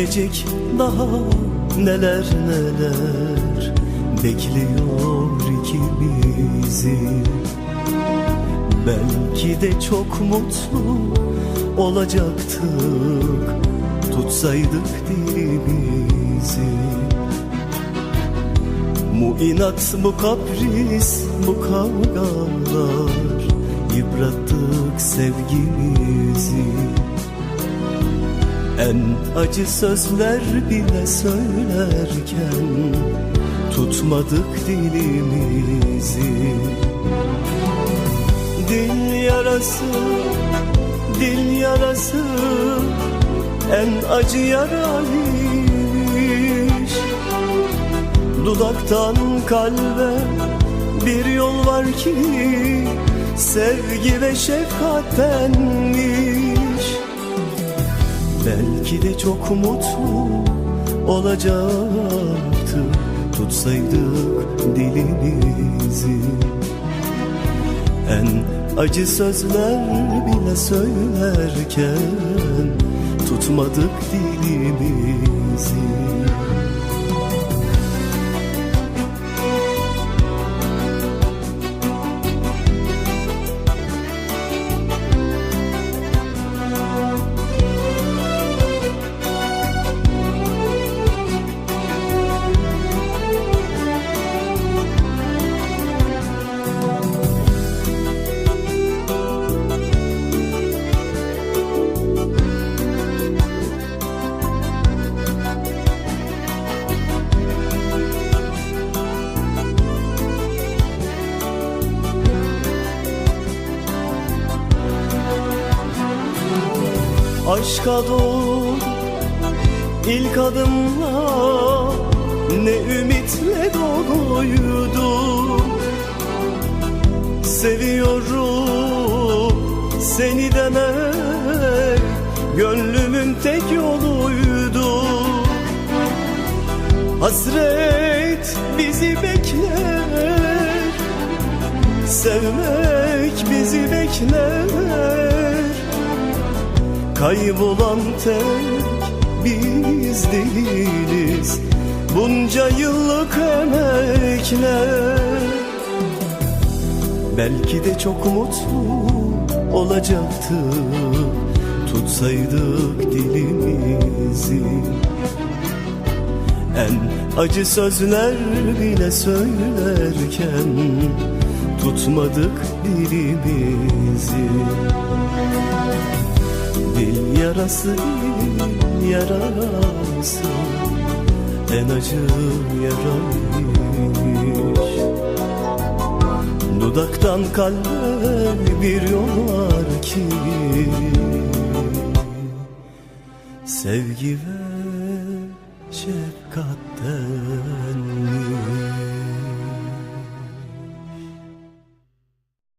Gelecek daha neler neler Bekliyor ikimizi Belki de çok mutlu olacaktık Tutsaydık dilimizi. Bu inat, bu kapris, bu kavgalar Yıprattık sevgimizi En acı sözler bile söylerken Tutmadık dilimizi. Dil yarası, dil yarası En acı yaraymış. Dudaktan kalbe bir yol var ki Sevgi ve şefkattenmiş Belki de çok mutlu olacaktı. Tutsaydık dilimizi. En acı sözler bile söylerken Tutmadık dilimizi Aşka doğru ilk adımla. Ne ümitle doluydu Seviyorum seni demek. Gönlümün tek yoluydu Hasret bizi bekler. Sevmek bizi bekler Kaybolan tek biz değiliz. Bunca yıllık emekler. Belki de çok mutlu olacaktı. Tutsaydık dilimizi. En acı sözler bile söylerken Tutmadık dilimizi Dil yarası yarası. En acı yaraymış Dudaktan kalbe bir yol var ki. Sevgi ve şefkattenmiş